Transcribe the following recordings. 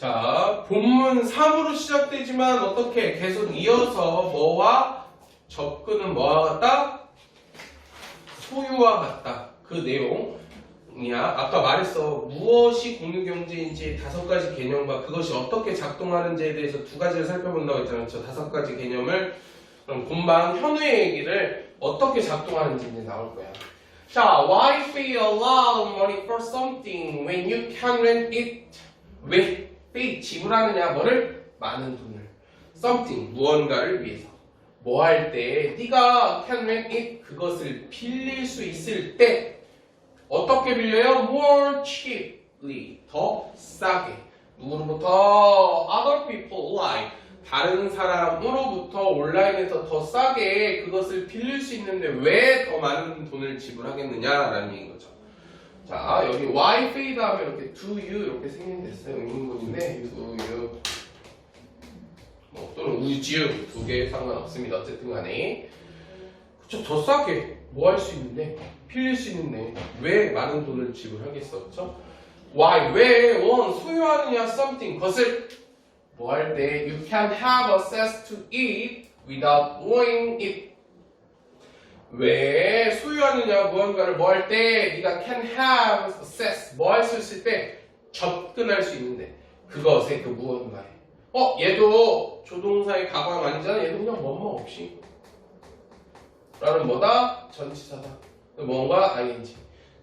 자, 본문 3으로 시작되지만 어떻게 계속 이어서 뭐와 접근은 뭐와 같다? 소유와 같다. 그 내용이야. 아까 말했어. 무엇이 공유경제인지 다섯 가지 개념과 그것이 어떻게 작동하는지에 대해서 두 가지를 살펴본다고 했잖아요. 저 다섯 가지 개념을 그럼 금방 현우의 얘기를 어떻게 작동하는지 이제 나올 거야. 자, why pay a lot of money for something when you can rent it? 왜 pay 지불하느냐? 뭐를? 많은 돈을. something 무언가를 위해서. 뭐 할 때 네가 can rent it 그것을 빌릴 수 있을 때 어떻게 빌려요? more cheaply 더 싸게. 누구로부터? other people like 다른 사람으로부터 온라인에서 더 싸게 그것을 빌릴 수 있는데 왜 더 많은 돈을 지불하겠느냐라는 얘기인 거죠. 자, 여기 y pay 다음에 이렇게 do you 이렇게 생긴댔어요. 의문문인데 do you 뭐 또는 would you 두 개 상관없습니다. 어쨌든 간에 그쵸 더 싸게 뭐 할 수 있는데 빌릴 수 있는데 왜 많은 돈을 지불하겠어, 그쵸? why 왜 원 소유하느냐 something 것을 뭐 할 때 you can have access to it without owning it 왜 소유하느냐 무언가를 뭐 할 때 네가 can have access 뭐 할 수 있을 때 접근할 수 있는데 그것에 그 무언가에. 어 얘도 조동사의 가방 아니잖아. 얘도 그냥 뭐뭐 없이. 라는 뭐다? 전치사다. 뭔가 ing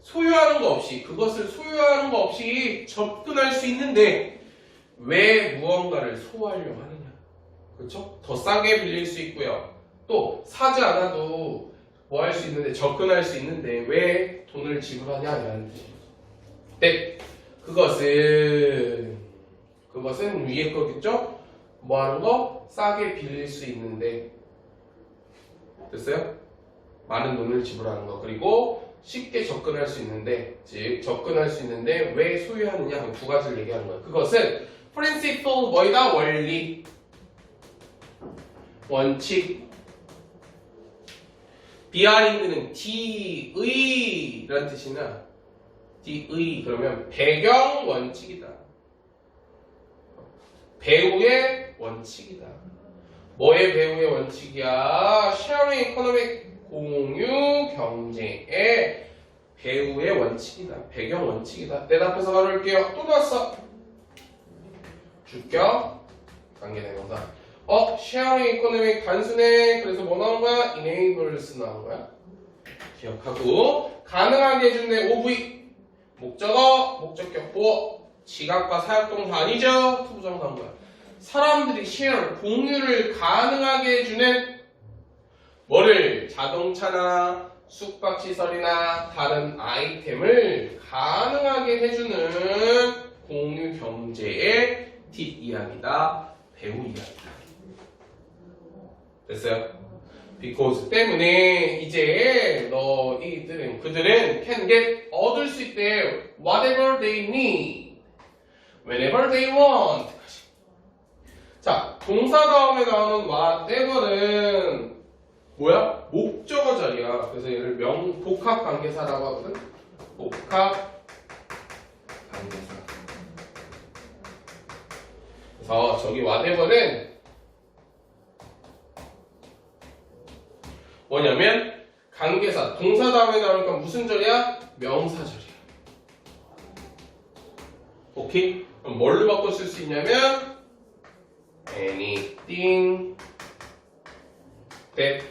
소유하는 거 없이 그것을 소유하는 거 없이 접근할 수 있는데 왜 무언가를 소화하려고 하느냐. 그렇죠? 더 싸게 빌릴 수 있고요. 또 사지 않아도 뭐 할 수 있는데 접근할 수 있는데 왜 돈을 뜻이죠. 네, 그것은 그것은 위에 거겠죠? 뭐 하는 거? 싸게 빌릴 수 있는데 됐어요? 많은 돈을 지불하는 거 그리고 쉽게 접근할 수 있는데 즉 접근할 수 있는데 왜 소유하느냐 그두 가지를 얘기하는 거예요. 그것은 principle 뭐이다 원리 원칙 비하인드는 D의 라는 뜻이나 D의 그러면 배경 원칙이다. 배우의 원칙이다. 뭐의 배우의 원칙이야? sharing economic 공유 경제의 배우의 원칙이다. 배경 원칙이다. 대답해서 가르올게요. 또 나왔어. 주격 관계 대명사. 어, sharing economic 단순해. 그래서 뭐 나온 거야? enables 나온 거야. 기억하고 가능하게 해준네 OV 목적어 목적격 보어 지각과 사역동사 아니죠? 투부정 나온 거야. 사람들이 share 공유를 가능하게 해주는 뭐를 자동차나 숙박시설이나 다른 아이템을 가능하게 해주는 공유 경제의 뒷이야기다. 배우 이야기다. 됐어요? because 때문에 이제 너희들은 그들은 can get 얻을 수 있대. Whatever they need. Whenever they want. 자 동사 다음에 나오는 whatever는 뭐야? 목적어 자리야. 그래서 얘를 명 복합 관계사라고 하거든. 복합 관계사. 그래서 저기 whatever는 뭐냐면 관계사 동사 다음에 나오니까 무슨 절이야? 명사 절이야. 오케이? 그럼 뭘로 바꿔 쓸 수 있냐면 anything that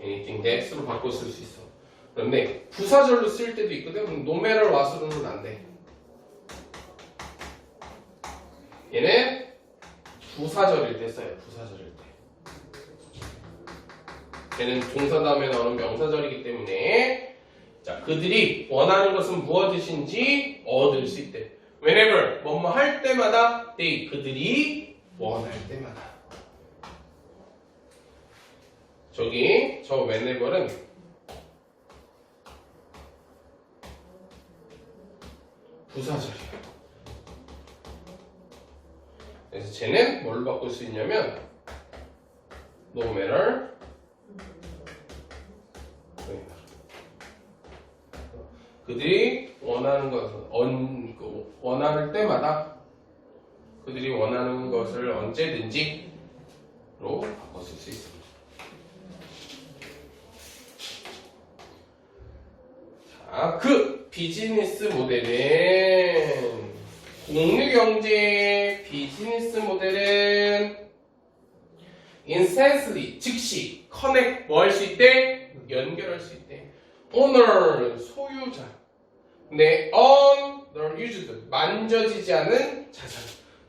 anything that으로 바꿔 쓸 수 있어. 그런데 부사절로 쓸 때도 있거든. 그럼 matter what으로는 안 돼. 얘는 부사절일 때 써요. 부사절일 때. 걔는 동사 다음에 나오는 명사절이기 때문에 자 그들이 원하는 것은 무엇이신지 얻을 수 있대. Whenever 뭐뭐 할 때마다 they 그들이 원할 때마다 저기 저 whenever는 부사절이야. 그래서 쟤는 뭘로 바꿀 수 있냐면 no matter 그들이 원하는 것을 언, 그 원할 때마다 그들이 원하는 것을 언제든지로 바꿔 쓸 수 있습니다. 자, 그 비즈니스 모델은 공유 경제 비즈니스 모델은 instantly 즉시 커넥 뭐 할 수 있대? 연결할 수 있대. owner 소유자. 네, on the used 만져지지 않은 자산.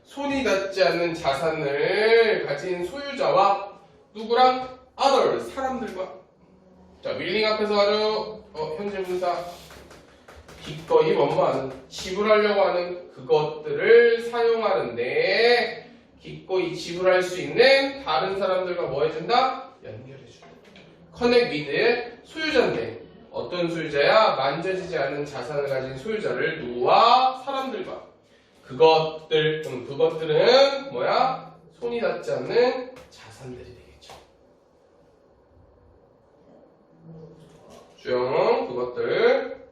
손이 닿지 않는 자산을 가진 소유자와 누구랑 other 사람들과 자 윌링 앞에서 아주 어, 현재 분사 기꺼이 뭐뭐하는 지불하려고 하는 그것들을 사용하는데 기꺼이 지불할 수 있는 다른 사람들과 뭐 해준다? 연결해준다. 커넥 위드 소유자인데 어떤 소유자야? 만져지지 않은 자산을 가진 소유자를 누구와 사람들과 그것들 음, 그것들은 뭐야? 손이 닿지 않는 자산들이 되겠죠. 쭉 그것들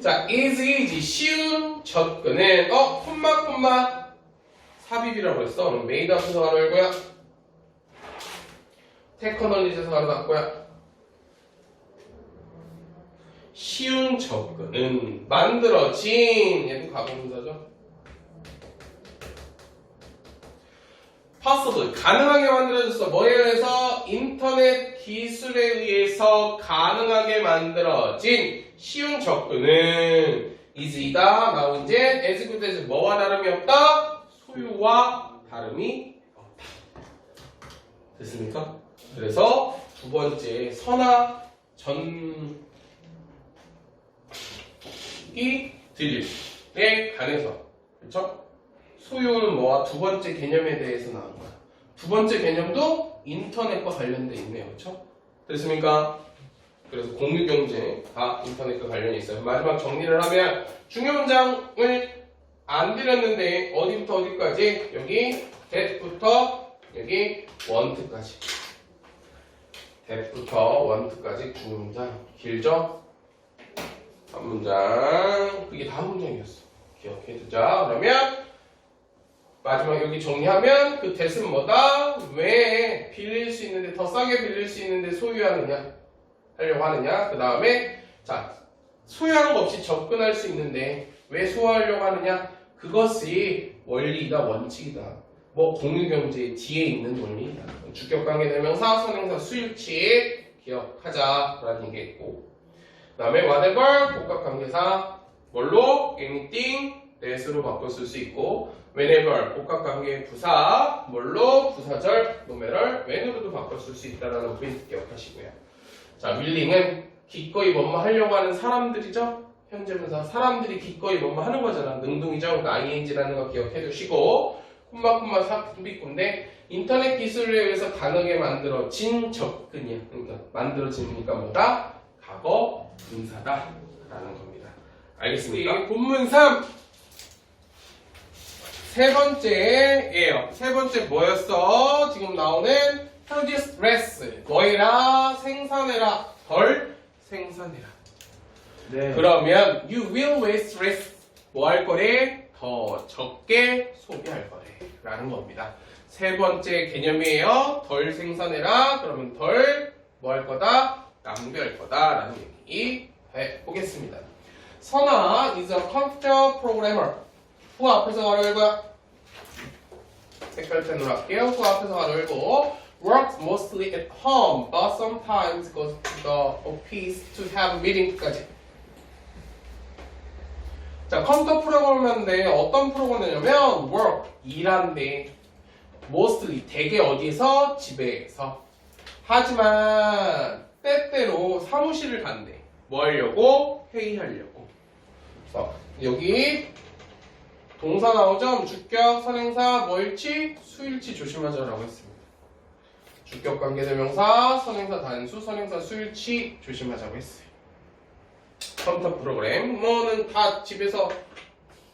자, is easy, 쉬운 접근은, 어, 콤마, 콤마, 삽입이라고 했어. 메이드 앞에서 가로 열고요. 테크놀리지에서 가로 닫고요. 쉬운 접근은 만들어진, 얘도 가공문사죠. possible, 가능하게 만들어졌어. 뭐에 의해서? 인터넷 기술에 의해서 가능하게 만들어진 쉬운 접근은 easy다. 나오 이제 as good as 뭐와 다름이 없다? 소유와 다름이 없다. 됐습니까? 그래서 두 번째 선화 전 기 드릴 에 관해서 그렇죠? 소유는 뭐와 두 번째 개념에 대해서 나온 거야. 두 번째 개념도 인터넷과 관련돼 있네요. 그렇죠? 됐습니까? 그래서 공유 경제가 인터넷과 관련이 있어요. 마지막 정리를 하면 중요 문장을 안 드렸는데 어디부터 어디까지? 여기 that부터 여기 원트까지. that부터 원트까지 중요 문장 길죠? 한 문장 그게 다음 문장이었어. 기억해 두자. 그러면 마지막 여기 정리하면 그 that은 뭐다? 왜 빌릴 수 있는데 더 싸게 빌릴 수 있는데 소유하느냐? 하려고 하느냐? 그 다음에 자 소유하는 거 없이 접근할 수 있는데 왜 소유하려고 하느냐? 그것이 원리이다 원칙이다. 뭐 공유경제 뒤에 있는 원리이다. 주격관계 대명사 선행사 수일치 기억하자라는 얘기했고 그 다음에 whatever 복합 관계사 뭘로 anything that으로 바꿔 쓸 수 있고 whenever 복합 관계 부사 뭘로 부사절 노메럴 when으로도 바꿔 쓸 수 있다라는 포인트 기억하시고요. 자, 윌링은 기꺼이 뭐뭐 하려고 하는 사람들이죠? 현재 분사 사람들이 기꺼이 뭐뭐 하는 거잖아. 능동이죠. 그러니까 ing라는 거 기억해 두시고 콤마콤마 삽입군데 인터넷 기술에 의해서 가능하게 만들어진 접근이야. 그러니까 만들어지니까 뭐다? 과거 분사다. 라는 겁니다. 알겠습니까? 본문 3. 세 번째예요. 세 번째 뭐였어? 지금 나오는 produce less. 너희라 생산해라. 덜 생산해라. 네. 그러면 you will waste less. 뭐 할 거래? 더 적게 소비할 거래. 라는 겁니다. 세 번째 개념이에요. 덜 생산해라. 그러면 덜 뭐 할 거다? 낭비할 거다. 라는 얘기 해 보겠습니다. 선아 is a computer programmer. 후 앞에서 가로 열고요. 색깔 펜으로 할게요. 후 앞에서 가로 열고 works mostly at home, but sometimes goes to the office to have meeting까지. 자, 컴퓨터 프로그램인데 어떤 프로그램이냐면 work 일한데 mostly 대개 어디에서 집에서 하지만 때때로 사무실을 간대. 뭐 하려고? 회의하려고. 그래서 여기 동사 나오죠? 주격, 선행사, 뭐일치? 수일치 조심하자라고 했습니다. 주격 관계대명사, 선행사 단수, 선행사 수일치 조심하자고 했어요. 컴퓨터 프로그램 뭐는 다 집에서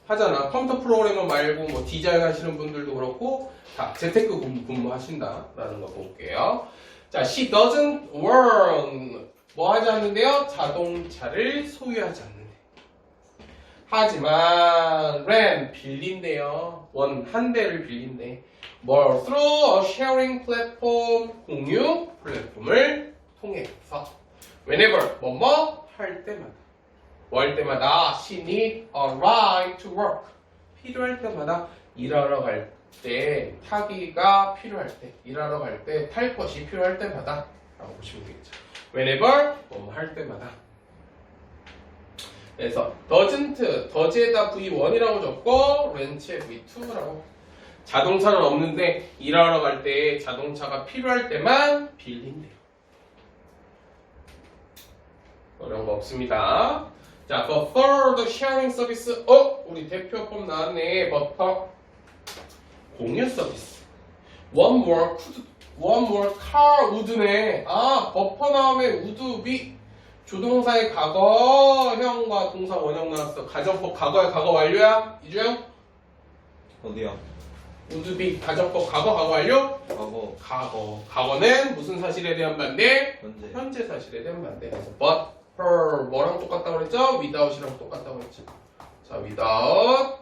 하잖아. 컴퓨터 프로그래머 말고 뭐 디자인 하시는 분들도 그렇고 다 재테크 근무, 근무하신다라는 거 볼게요. 자, she doesn't own 뭐 하지 않는데요? 자동차를 소유하지 않는데. 하지만 rent 빌린대요. 원 한 대를 빌린대. 뭘 through a sharing platform 공유 플랫폼을 통해서 whenever 뭐뭐 할 때마다 뭐 할 때마다 she need a ride to work 필요할 때마다 일하러 갈 때 타기가 필요할 때 일하러 갈 때 탈 것이 필요할 때마다 라고 보시면 되겠죠. Whenever 뭐뭐 할 때마다 그래서 doesn't does에다 v1이라고 적고 rent에 v2라고 자동차는 없는데 일하러 갈 때 자동차가 필요할 때만 빌린대요. 어려운 거 없습니다. 자, buffer the sharing service. 어, 우리 대표법 나왔네. buffer 공유 서비스. One more could, one more car would네. 아, 버퍼 나오면 would be 조동사의 과거형과 동사 원형 나왔어. 가정법 과거의 과거 완료야? 이주영? 어디야? would be 가정법 과거 과거 완료? 과거 과거. 과거는 무슨 사실에 대한 반대? 현재 현재 사실에 대한 반대. but her 뭐랑 똑같다고 그랬죠? without이랑 똑같다고 그랬죠. 자, without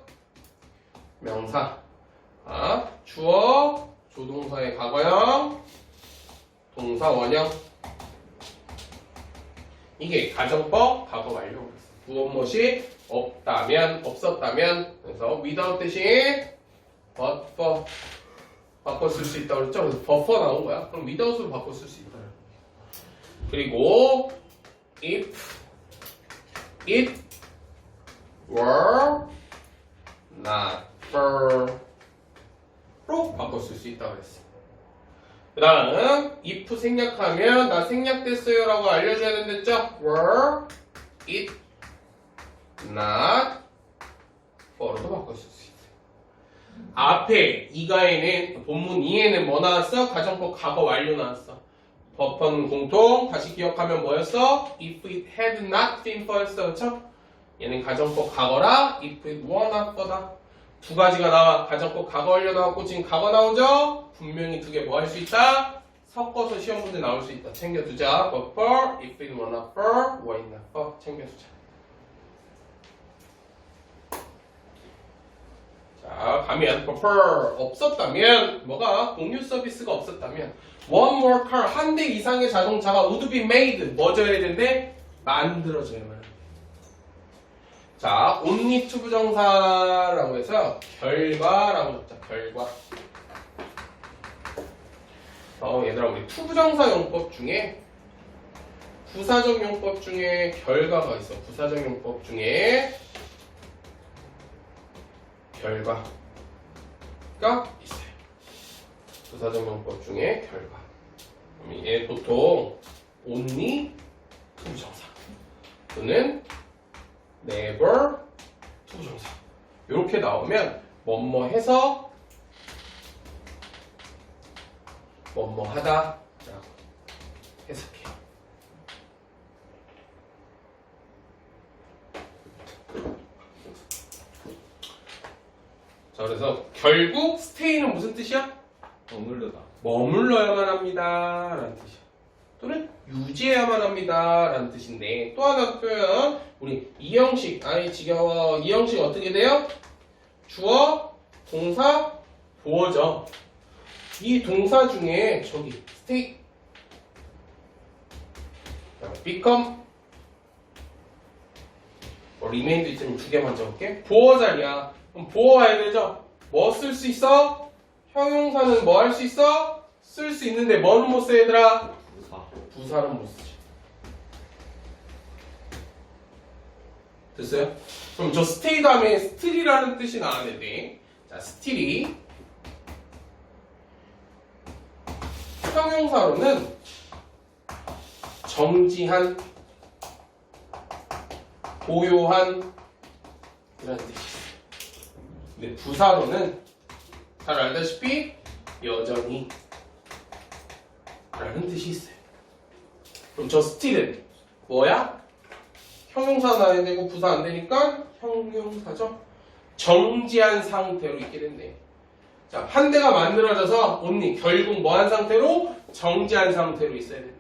명사. 아, 주어 조동사의 과거형 동사 원형 이게 가정법 과거 완료. 무엇 무엇이 없다면 없었다면 그래서 without 대신 for 바꿔 쓸 수 있다고 그랬죠? 그래서 buffer 나온 거야. 그럼 without으로 바꿔 쓸 수 있다. 그리고 if it were not for 로쓸수 있다고 그랬어. 그 다음 if 생략하면 나 생략됐어요 라고 알려줘야 된댔죠? were it not for로도 쓸수 있어. 앞에 이가에는 본문 2에는 뭐 나왔어? 가정법 과거 완료 나왔어. 버퍼는 공통 다시 기억하면 뭐였어? If it had not been for였어 그쵸? 얘는 가정법 과거라 If it were not for다 두 가지가 나와. 가정법 과거 완료 나왔고 지금 과거 나오죠? 분명히 두 개 뭐 할 수 있다? 섞어서 시험 문제 나올 수 있다. 챙겨두자. Buffer if it not for it not for? 챙겨두자. 자, 가면 buffer 없었다면 뭐가? 공유 서비스가 없었다면 one more car 한 대 이상의 자동차가 would be made 뭐져야 되는데? 만들어져야만 자, only to 부정사라고 해서 결과라고 적자 결과. 어, 얘들아 우리 투 부정사 용법 중에 부사적 용법 중에 결과가 있어. 부사적 용법 중에 결과가 있어요. 부사적 용법 중에 결과. 얘 보통 only 투 부정사 또는 never 투부정사 이렇게 나오면 뭐뭐 해서 뭐뭐 하다 라고 해석해요. 자 그래서 결국 stay는 무슨 뜻이야? 머무르다 머물러야만 합니다. 라는 뜻이야. 또는 유지해야만 합니다. 라는 뜻인데, 또 하나 표현, 우리 이형식, 아이 지겨워. 이형식 어떻게 돼요? 주어, 동사, 보어죠. 이 동사 중에 저기, 자, become, 뭐, remain도 있으면 두 개만 적을게. 보어 자리야. 그럼 보어 와야 되죠? 뭐 쓸 수 있어? 형용사는 뭐 할 수 있어? 쓸 수 있는데 뭐는 못 써, 얘들아? 부사 부사는 못쓰 됐어요? 그럼 저 stay 다음에 still이라는 뜻이 나왔는데, 자, still이 형용사로는 정지한, 고요한 이런 뜻이 있어요. 근데 부사로는 잘 알다시피 여전히 라는 뜻이 있어요. 그럼 저 still은 뭐야? 형용사 나야 되고 부사 안 되니까 형용사죠. 정지한 상태로 있게 됐네. 자, 한 대가 만들어져서 언니 결국 뭐 한 상태로? 정지한 상태로 있어야 돼.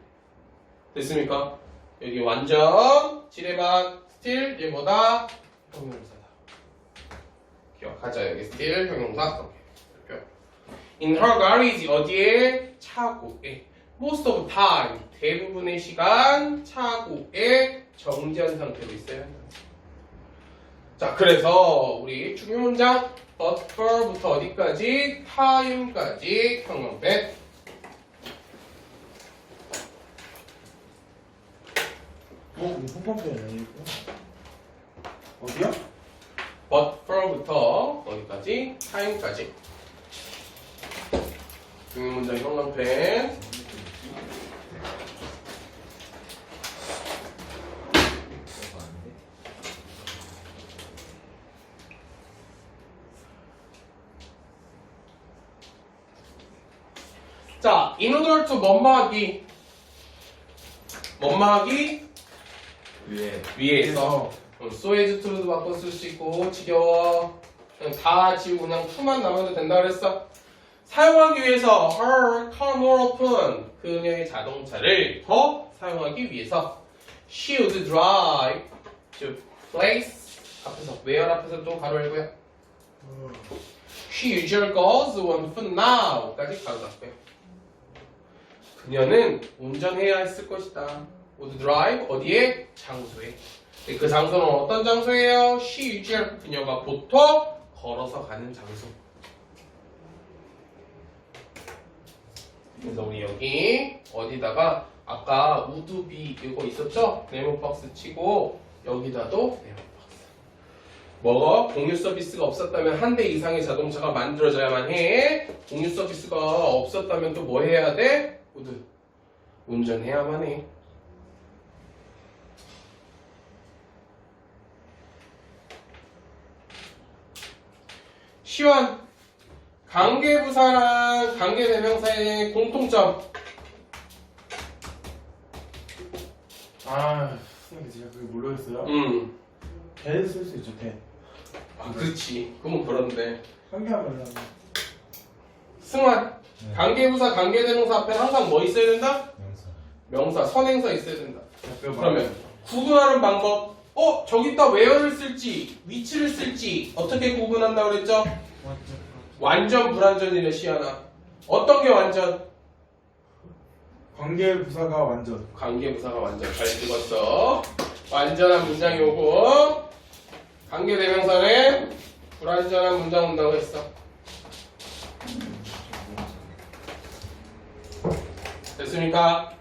됐습니까? 여기 완전 지뢰밭 스틸 얘 뭐다? 형용사다. 기억하자. 여기 still 형용사. 오케이. In her garage 어디에? 차고에. Most of time 대부분의 시간 차고에 정지한 상태로 있어요. 자, 그래서 우리 중요 문장 but for부터 어디까지? time까지 형용된 어? 이거 홈퍼프야 아니고 어디야? but for부터 어디까지? time까지 중요 문장 형용된 자, in order to 뭐뭐하기 뭐뭐하기 위에. 위에서 어, 소에즈 투로도 바꿔 쓸 수 있고 지겨워. 그냥 다 지우고 그냥 투만 남아도 된다 그랬어. 사용하기 위해서 her car more often 그녀의 자동차를 더 사용하기 위해서. She would drive to place 앞에서 where 앞에서 또 가로 열고요. she usually goes on foot now까지 가로 닫고요 그녀는 운전해야 했을 것이다 would drive 어디에? 장소에 근데 그 장소는 어떤 장소예요? she usually 그녀가 보통 걸어서 가는 장소 그래서 우리 여기 어디다가 아까 우드비 이거 있었죠? 네모박스 치고 여기다도 네모박스 뭐가? 공유 서비스가 없었다면 한 대 이상의 자동차가 만들어져야만 해 공유 서비스가 없었다면 또 뭐 해야 돼? 우드 운전해야만 해 시원. 관계부사랑 관계대명사의 공통점. 아 선생님 제가 그게 모르겠어요. 음. 배를 쓸수 있죠 배 아, 그렇지. 그건 그런데. 한개 하면 승환. 네. 관계부사 관계대명사 앞에 항상 뭐 있어야 된다? 명사 명사 선행사 있어야 된다 그러면 그러면 구분하는 방법 어 저기다 where를 쓸지 위치를 쓸지 어떻게 구분한다 그랬죠? 완전 불완전이네 시아나 어떤 게 완전? 관계 부사가 완전 관계부사가 완전 잘 찍었어. 완전한 문장이 오고 관계대명사는 불완전한 문장 온다고 했어. 됐습니까?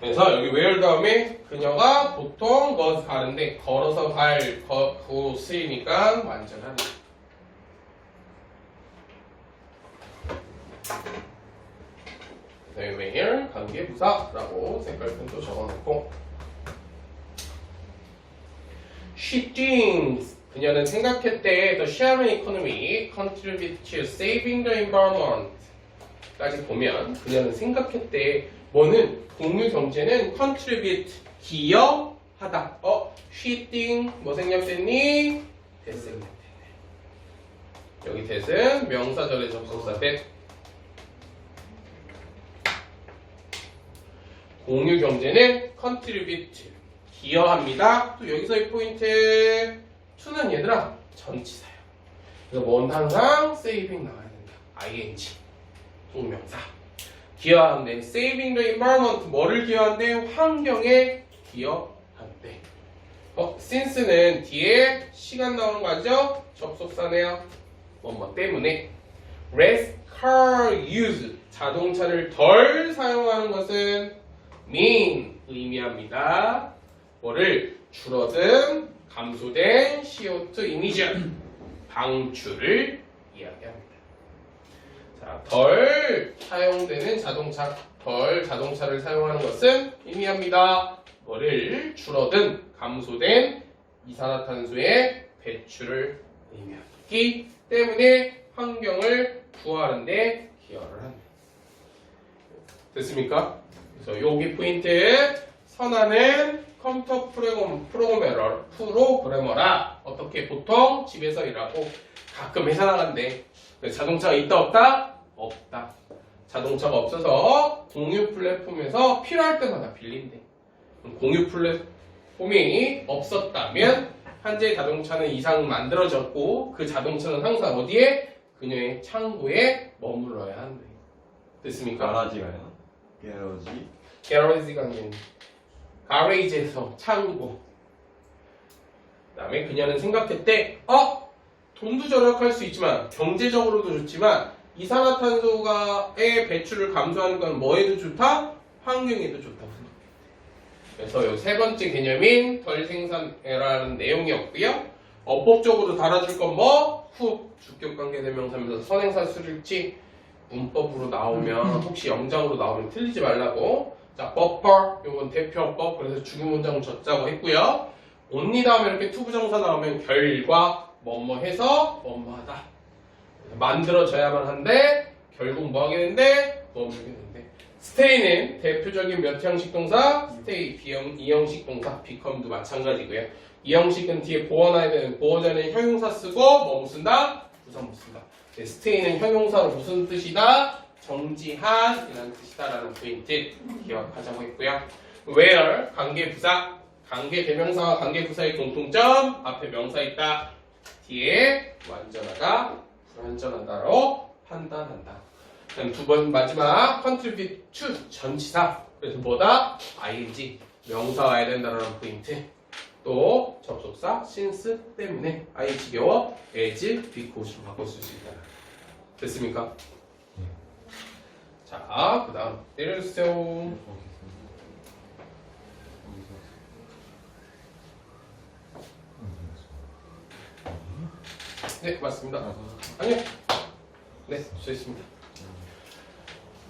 그래서 여기 where 다음에 그녀가 보통 것 가는데 걸어서 갈 거, 곳이니까 완전한 네, where 관계부사라고 색깔펜도 적어놓고 She thinks 그녀는 생각했대 the sharing economy contribute to saving the environment 까지 보면 그녀는 생각했대 뭐는 공유 경제는 contribute 기여하다 어 she think 뭐 생략됐니 대생략됐네 여기 대은 명사절의 접속사 대 공유 경제는 contribute 기여합니다. 또 여기서의 포인트 2는 얘들아 전치사야. 그래서 뭔 항상 saving 나와야 된다. ing 동명사. 기여하는데 saving the environment 뭐를 기여한대? 환경에 기여한대. 어, since는 뒤에 시간 나오는 거 알죠? 접속사네요. 뭐뭐 때문에 less car use 자동차를 덜 사용하는 것은 mean 의미합니다. 뭐를 줄어든 감소된 CO2 이미전 방출을 이야기합니다. 자, 덜 사용되는 자동차, 덜 자동차를 사용하는 것은 의미합니다. 뭐를 줄어든 감소된 이산화탄소의 배출을 의미하기 때문에 환경을 구하는데 기여를 합니다. 됐습니까? 그래서 여기 포인트 선화는 컴퓨터 프로그램, 프로그래머, 프로그래머라 어떻게 보통 집에서 일하고 가끔 회사 나간대 그래서 자동차가 있다 없다? 없다 자동차가 없어서 공유 플랫폼에서 필요할 때마다 빌린대 공유 플랫폼이 없었다면 현재 자동차는 이상 만들어졌고 그 자동차는 항상 어디에 그녀의 창고에 머물러야 한대. 됐습니까? 가라지가요? 게러지? 게러지가 아닌 가레이지에서 창고. 그 다음에 그녀는 생각했대. 어, 돈도 절약할 수 있지만 경제적으로도 좋지만 이산화탄소가의 배출을 감소하는 건 뭐에도 좋다? 환경에도 좋다고 생각해. 그래서 요세 번째 개념인 덜 생산해라는 내용이었고요. 어법적으로 달아줄 건 뭐? 후 주격관계 대명사면서 선행사 수일치 문법으로 나오면 혹시 영장으로 나오면 틀리지 말라고. 자, 버퍼 요건 대표법 그래서 주기 문장 줬자고 했고요. 온리 다음에 이렇게 투부정사 나오면 결과 뭐뭐 해서 뭐뭐 하다. 만들어져야만 한데 결국 뭐 된대? 머물게 된대. 스테이는 대표적인 몇 형식 동사? 스테이 비형 이형식 동사 비컴도 마찬가지고요. 이형식은 뒤에 보어놔야 되는 보어자는 형용사 쓰고 뭐 쓴다? 부사모 쓴다. 네, 스테이는 형용사로 무슨 뜻이다? 정지한 이라는 뜻이다라는 포인트 기억하자고 했고요. where 관계 부사 관계 대명사와 관계 부사의 공통점 앞에 명사 있다. 뒤에 완전하다 불완전하다로 판단한다. 두 번 마지막 contribute to 전치사 그래서 뭐다? ing 명사 와야 된다는 포인트 또 접속사 since 때문에 ing 겨워 as because로 바꿔 쓸 수 있다 됐습니까? 자, 그 다음 내려주세요 네 맞습니다 아니요 네 좋습니다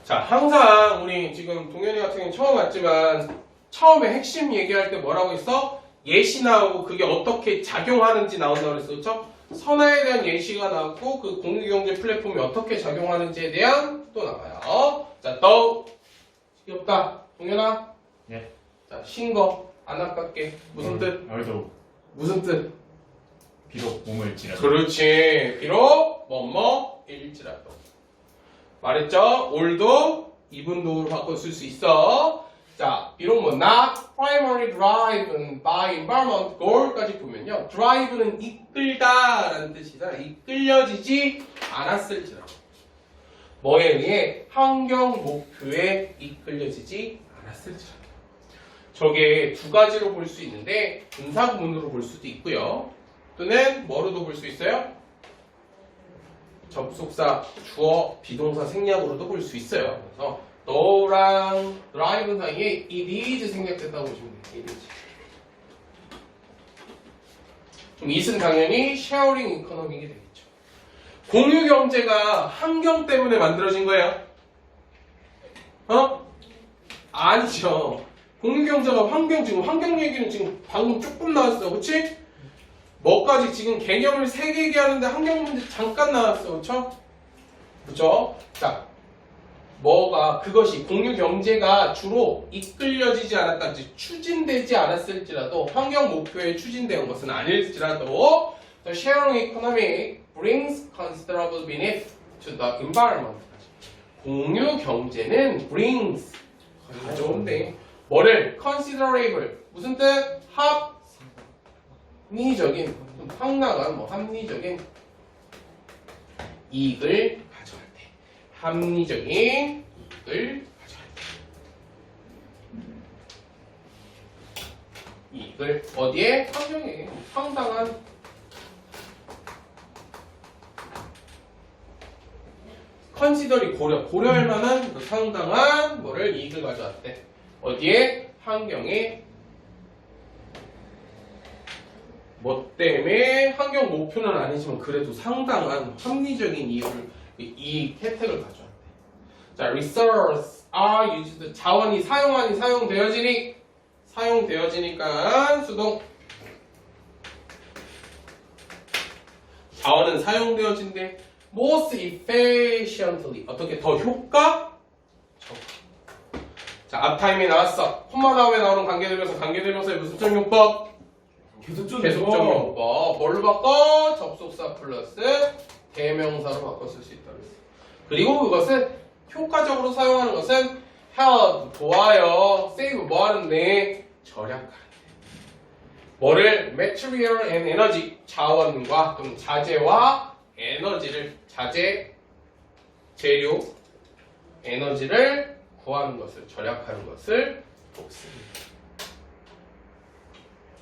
자 항상 우리 지금 동현이 같은 경우는 처음 왔지만 처음에 핵심 얘기할 때 뭐라고 했어? 예시 나오고 그게 어떻게 작용하는지 나온다고 그랬어 그렇죠? 선화에 대한 예시가 나왔고 그 공유경제 플랫폼이 어떻게 작용하는지에 대한 또 나와요 자 또 귀엽다 동현아 네. 자 신거 안 아깝게 무슨 뜻? 여기도 무슨 뜻? 비록 몸을 찌르. 그렇지. 비록 뭐뭐 일지라도. 말했죠? 올도 이분도로 바꿔 쓸 수 있어. 자, 비록 뭐 not primary driven by environment goal까지 보면요. drive는 이끌다 라는 뜻이다. 이끌려지지 않았을지라도. 뭐에 의해 환경 목표에 이끌려지지 않았을지라도. 저게 두 가지로 볼 수 있는데 분사구문으로 볼 수도 있고요. 또는 뭐로도 볼 수 있어요? 접속사, 주어, 비동사 생략으로도 볼 수 있어요. 그래서 너랑 드라이브 사이에 it is 생략됐다고 보시면 돼요. 그럼 it은 당연히 쉐어링 이코노믹이 되겠죠. 공유 경제가 환경 때문에 만들어진 거예요. 어? 아니죠. 공유 경제가 환경 지금 환경 얘기는 지금 방금 조금 나왔어, 그렇지? 뭐까지 지금 개념을 세 개 얘기하는데 환경 문제 잠깐 나왔어, 그렇죠? 그렇죠? 자, 뭐가 그것이 공유 경제가 주로 이끌려지지 않았다, 즉 추진되지 않았을지라도 환경 목표에 추진된 것은 아닐지라도 sharing economy brings considerable benefit to the environment. 공유 경제는 brings 가져온대. 뭐를 considerable 무슨 뜻? 합 합리적인 좀 상당한 뭐 합리적인 이익을 가져갈 때 합리적인 이익을 가져갈 때 이익을 어디에 환경에 상당한 컨시더리 고려. 고려할 만한 그 상당한 뭐를 이익을 가져왔대. 어디에? 환경에. 뭐 때문에 환경 목표는 아니지만 그래도 상당한 합리적인 이익을 이익 혜택을 가져왔대. 자, resource. are used 자원이 사용하니 사용되어지니? 사용되어지니까 수동. 자원은 사용되어진대. Most efficiently 어떻게 더 효과? 적. 자, 앞타임이 나왔어. 콤마 다음에 나오는 관계대명사 관계대명사의 무슨 적용법? 계속적 계속적용법 뭘로 바꿔? 접속사 플러스 대명사로 바꿔 쓸 수 있다 그랬어. 그리고 그것은 효과적으로 사용하는 것은 help 도와요. save 뭐 하는데 절약하는 뭐를 material and energy 자원과 또는 자재와 에너지를 자재 재료 에너지를 구하는 것을 절약하는 것을 돕습니다.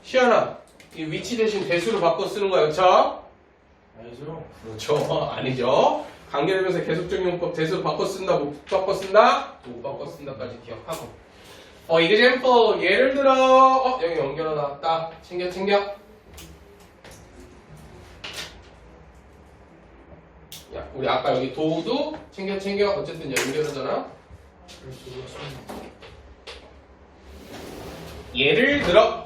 시연아 이 위치 대신 대수로 바꿔 쓰는 거야 그쵸? 아니죠. 그렇죠 아니죠 관계대명사 계속적 용법 대수로 바꿔 쓴다 못 바꿔 쓴다 못 바꿔 쓴다까지 기억하고 어 example 예를 들어 어 여기 연결어 나왔다 챙겨 챙겨 야 우리 아까 여기 도우도 챙겨 챙겨 어쨌든 연결어잖아 예를 들어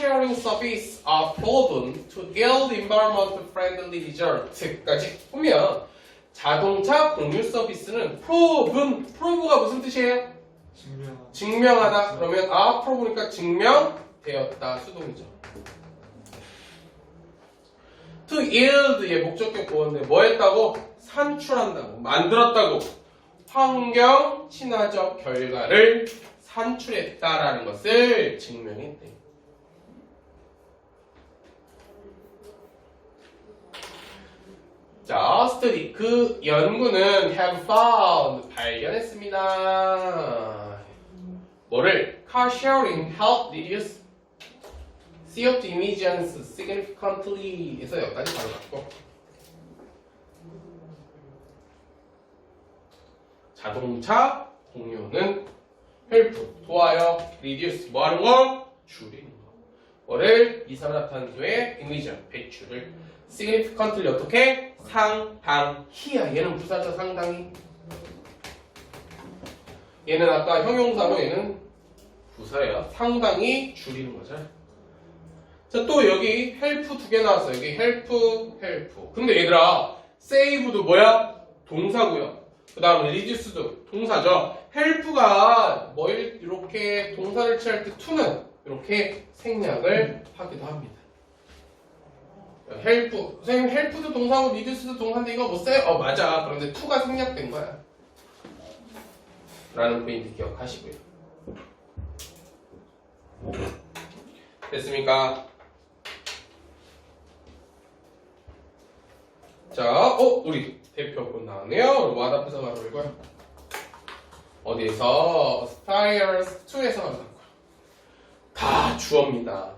sharing service are proven to yield environment friendly result까지 보면 자동차 공유 서비스는 proven prove가 무슨 뜻이에요? 증명. 증명하다 그러면 are prove니까 증명되었다 수동이죠. To yield의 목적격 보호인데 뭐 했다고? 산출한다고 만들었다고 환경 친화적 결과를 산출했다라는 것을 증명했대. 자, study 그 연구는 have found 발견했습니다. 뭐를 car sharing help reduce CO2 emissions significantly 해서 여기까지 바로 갔고. 자동차 공유는 help 도와요 reduce 뭐 하는 거? 줄이는 거. 뭐를? 이산화탄소의 emission 배출을. significantly 어떻게? 상당히야. 얘는 부사죠 상당히? 얘는 아까 형용사로 얘는 부사예요 상당히 줄이는 거죠 자 또 여기 help 두개 나왔어요. 여기 help help. 근데 얘들아 save도 뭐야? 동사고요. 그 다음에 reduce도 동사죠. help가 뭐 이렇게 동사를 취할 때 to는 이렇게 생략을 하기도 합니다. 헬프 선생님 헬프도 동사고 리듀스도 동사인데 이거 뭐 써요? 어 맞아. 그런데 투가 생략된 거야. 라는 포인트 기억하시고요. 됐습니까? 자, 어 우리 대표분 나왔네요. 와답해서 바로 읽어요 어디에서? 스파이어스 2에서 바로 나왔고요 다 주어입니다.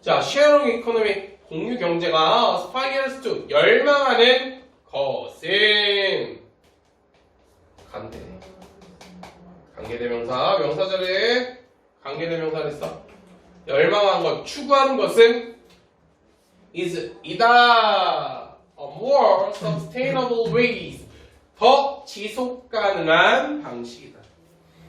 자, 쉐어링 이코노미 공유 경제가 스파이어스 2 열망하는 것은 관대 관계대명사 명사절에 관계대명사를 써 열망한 것 추구하는 것은 is 이다 more sustainable ways 더 지속 가능한 방식이다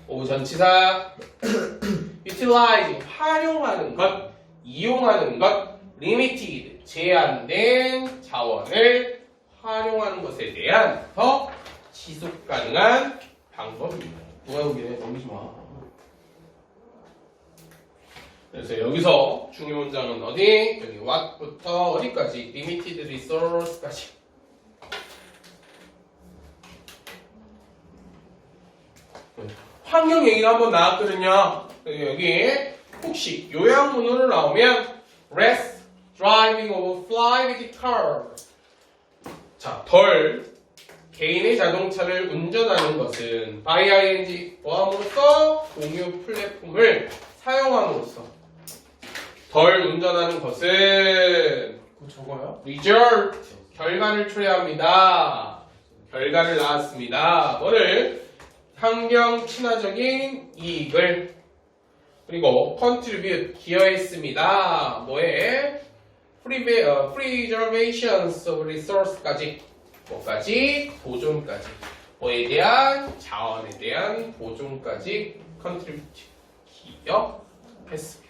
오 전치사 utilize 활용하는 것 이용하는 것 limited 제한된 자원을 활용하는 것에 대한 더 지속 가능한 방법입니다. 누가 여기에 넘기지 마. 그래서 여기서 중요 문장은 어디? 여기 what부터 어디까지? limited resource까지. 환경 얘기가 한번 나왔거든요. 여기 혹시 요약문으로 나오면 less driving over fly with car 자, 덜 개인의 자동차를 운전하는 것은 by ing 뭐함으로써 공유 플랫폼을 사용함으로써 덜 운전하는 것은 그거 적어요? result 결과를 초래합니다. 결과를 낳았습니다. 뭐를 환경 친화적인 이익을 그리고 contribute 기여했습니다. 뭐에 어, preservations of resource까지 뭐까지 보존까지 뭐에 대한 자원에 대한 보존까지 contribute 기여했습니다.